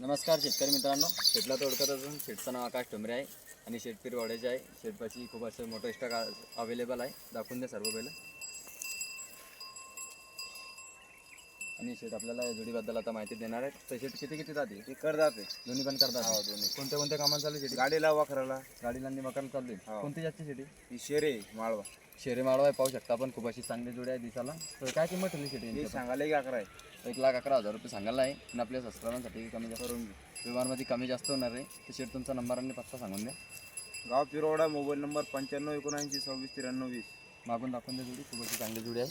नमस्कार शेतकरी मित्रांनो. शेतला तोडकत असून शेतचं नाव आकाश ठोंबरे आहे आणि शेतपीर वाड्याचे आहे. शेतपाची खूप असं मोठं स्टॉक अवेलेबल आहे. दाखवून द्या सर्व पहिलं आणि शेट आपल्याला या जोडीबद्दल आता माहिती देणार आहे तर शेट किती किती जाते? ते करतात दोन्ही पण करतात. हो, दोन्ही. कोणत्या कोणत्या कामाला चालू शेटी गाडीला वाखराला गाडीला आणि मकान चालू आहे. हो. कोणती जास्त शेटी ही शेरे माळवा. शेरे माळवा आहे. पाहू शकता आपण. खूप अशी चांगली जोडी आहे दिसाला तर काय किंमत ठेवली शेटी हे यांची सांगायला की अकरा आहे. एक लाख अकरा हजार रुपये सांगायला आहे. आणि आपल्या सबस्क्रायबांसाठी कमी जास्त करून व्यवहारमध्ये कमी जास्त होणार आहे. तर शेट तुमचा नंबर आणि पत्ता सांगून द्या. गाव पिरोडा मोबाईल नंबर पंच्याण्णव एकोणऐंशी सव्वीस त्र्याण्णव वीस. मागून दाखवून द्या जोडी. खूप अशी चांगली जोडी आहे.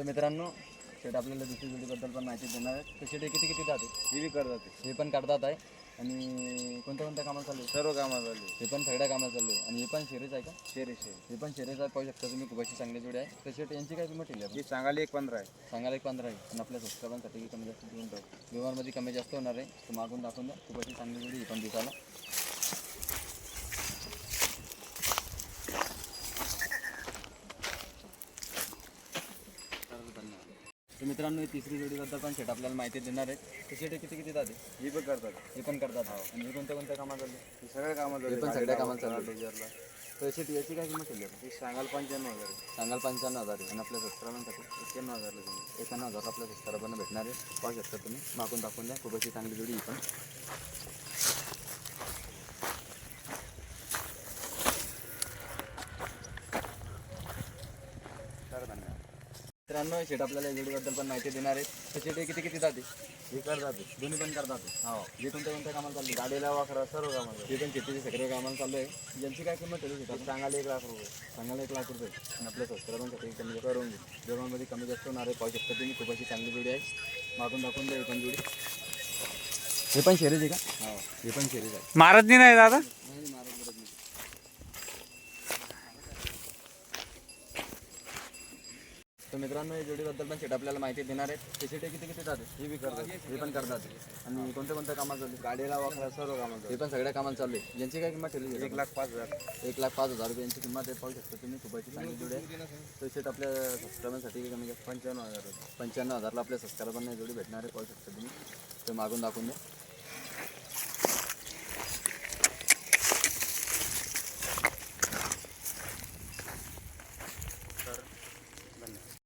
तर मित्रांनो शेट आपल्याला दुसरी जोडीबद्दल पण माहिती देणार आहे तर शेट हे किती किती जाते? हे बी करतात. हे पण काढतात आहे. आणि कोणत्या कोणत्या कामाला चालू आहे? सर्व कामात झाले हे पण सगळ्या कामाला चालू आहे. आणि हे पण शेरीच आहे का? शेरे शेरे हे पण शेरीच आहे. पाहू शकता तुम्ही खूप अशी चांगली जोडी आहे. तर शेट यांची काय किंमत ठेवली आपण? हे सांगायला एक पंधरा आहे. सांगायला एक पंधरा आहे. आणि आपल्या सबस्क्रायबांसाठी कमी जास्त देऊन टाकू. व्यवहारमध्ये कमी जास्त होणार आहे. तर मागून दाखवून द्या. खूप अशी चांगली जोडी ही पण दिसायला. तर मित्रांनो ही तिसरी जोडीबद्दल पण शेट आपल्याला माहिती देणार आहे शेट हे किती किती जाते? हे पण करतात. हे पण करतात. आणि हे कोणत्या कोणत्या कामात चालले हे सगळ्या कामात हे झाले पण सगळ्या कामात चालू आहे. डोजरला तर शेट याची काय किंमत ठेवली आपण? हे सांगायला पंच्याण्णव हजार सांगाल पंच्याण्णव हजार आणि आपल्या सबस्क्रायबांसाठी एक्क्याण्णव हजारला तुम्ही. एकावन्न हजार आपल्या सबस्क्रायबांना भेटणार आहे. पाहू शकता तुम्ही. मागून दाखवून द्या. खूप अशी चांगली जोडी ही पण तर धन्यवाद मित्रांनो शेट आपल्याला या जोडीबद्दल पण माहिती देणार आहे. तर शेट हे किती किती जाते? हे करतात. ते. दोन्ही पण करतात. हो. जे कोणत्या कोणत्या कामाला चालले? गाडीला वाखरा सर्व कामात झाले ते पण शेतीचे सगळे कामाला चालू आहे यांची काय किंमत शेतात हे सांगायला एक लाख रुपये. सांगायला एक लाख रुपये. आणि आपल्या सबस्क्रायबांसाठी कमी करून घेऊ जेवणामध्ये कमी जास्त होणार आहे. पाहू शकता तुम्ही खूप अशी चांगली जोडी आहे. मागून दाखवून द्या ही पण जोडी. हे पण शेरीज आहे का? हो. हे पण शेरीज आहे. महाराज नाही दादा नाही महाराज बरोबर नाही तर मित्रांनो या जोडीबद्दल पण शेट आपल्याला माहिती देणार आहे ते शेटे किती किती जाते हे बी करतात. हे पण करतात. आणि कोणत्या कोणत्या कामात चालू? गाडीला वाखरा सर्व कामात हे पण सगळ्या कामात चालू आहे यांची काय किंमत ठेवली एक लाख पाच हजार. एक लाख पाच हजार रुपये यांची किंमत आहे. पाहू शकता तुम्ही खूप अशी चांगली जोडी आहे. तर शेट आपल्या सबस्क्रायबांसाठी कमी पंच्याण्णव हजार पंच्याण्णव हजारला आपल्या सबस्क्रायबांना ही जोडी भेटणार आहे. पाहू शकता तुम्ही. तर मागून दाखवून द्या.